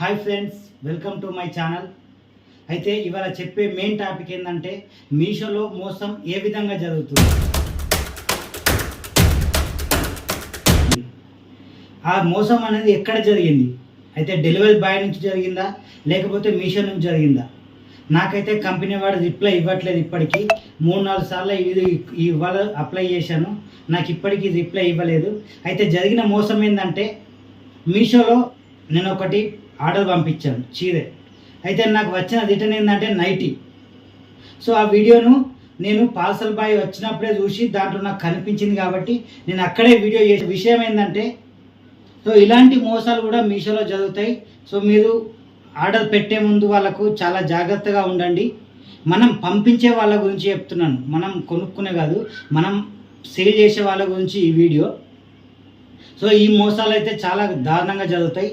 Hi friends welcome to my channel అయితే ఇవాళ చెప్పే మెయిన్ టాపిక్ ఏంటంటే మీషోలో మోసం ఏ విధంగా జరుగుతుంది? ఆ మోసం అనేది ఎక్కడ జరిగింది? అయితే డెలివరీ బాయ్ నుంచి జరిగిందా? లేకపోతే మీషో నుంచి జరిగిందా? నాకైతే కంపెనీ వాడు రిప్లై ఇవ్వట్లేదు ఇప్పటికీ. మూడు నాలుగు సార్లు ఇది ఇవాళ అప్లై చేశాను. నాకు ఇప్పటికీ రిప్లై ఇవ్వలేదు. అయితే జరిగిన మోసం ఏంటంటే మీషోలో నేను ఒకటి ఆర్డర్ పంపించాను చీరే. అయితే నాకు వచ్చిన రిటర్న్ ఏంటంటే నైటీ. సో ఆ వీడియోను నేను పార్సల్ బాయ్ వచ్చినప్పుడే చూసి దాంట్లో నాకు కనిపించింది కాబట్టి నేను అక్కడే వీడియో చేసే విషయం ఏంటంటే సో ఇలాంటి మోసాలు కూడా మీషోలో జరుగుతాయి. సో మీరు ఆర్డర్ పెట్టే ముందు వాళ్ళకు చాలా జాగ్రత్తగా ఉండండి. మనం పంపించే వాళ్ళ గురించి చెప్తున్నాను. మనం కొనుక్కునే కాదు మనం సేల్ చేసే వాళ్ళ గురించి ఈ వీడియో. సో ఈ మోసాలు అయితే చాలా దారుణంగా జరుగుతాయి.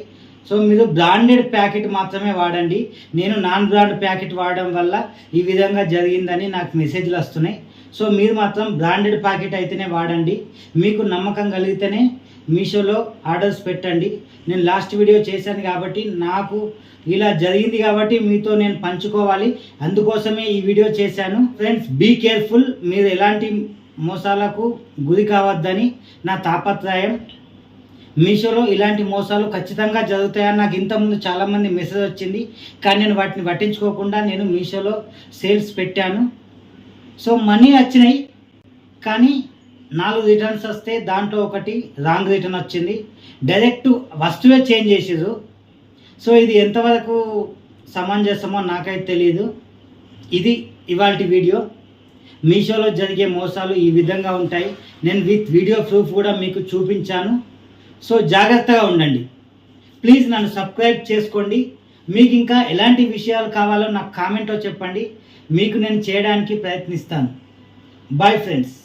సో మీరు బ్రాండెడ్ ప్యాకెట్ మాత్రమే వాడండి. నేను నాన్ బ్రాండ్ ప్యాకెట్ వాడడం వల్ల ఈ విధంగా జరిగిందని నాకు మెసేజ్లు వస్తున్నాయి. సో మీరు మాత్రం బ్రాండెడ్ ప్యాకెట్ అయితేనే వాడండి. మీకు నమ్మకం కలిగితేనే మీషోలో ఆర్డర్స్ పెట్టండి. నేను లాస్ట్ వీడియో చేశాను కాబట్టి నాకు ఇలా జరిగింది కాబట్టి మీతో నేను పంచుకోవాలి. అందుకోసమే ఈ వీడియో చేశాను. Friends be careful. మీరు ఎలాంటి మోసాలకు గురి కావద్దని నా తాపత్రయం. మీషోలో ఇలాంటి మోసాలు ఖచ్చితంగా జరుగుతాయని నాకు ఇంతకుముందు చాలామంది మెసేజ్ వచ్చింది. కానీ నేను వాటిని పట్టించుకోకుండా నేను మీషోలో సేల్స్ పెట్టాను. సో మనీ వచ్చినాయి. కానీ నాలుగు రిటర్న్స్ వస్తే దాంట్లో ఒకటి రాంగ్ రిటర్న్ వచ్చింది. డైరెక్ట్ వస్తువే చేంజ్ చేసేదు సో ఇది ఎంతవరకు సమంజసమో నాకైతే తెలియదు ఇది ఇవాళ వీడియో. మీషోలో జరిగే మోసాలు ఈ విధంగా ఉంటాయి. నేను విత్ వీడియో ప్రూఫ్ కూడా మీకు చూపించాను. సో జాగ్రత్తగా ఉండండి. ప్లీజ్ నన్ను సబ్స్క్రైబ్ చేసుకోండి. మీకు ఇంకా ఎలాంటి విషయాలు కావాలో నాకు కామెంట్లో చెప్పండి. మీకు నేను చేయడానికి ప్రయత్నిస్తాను. Bye friends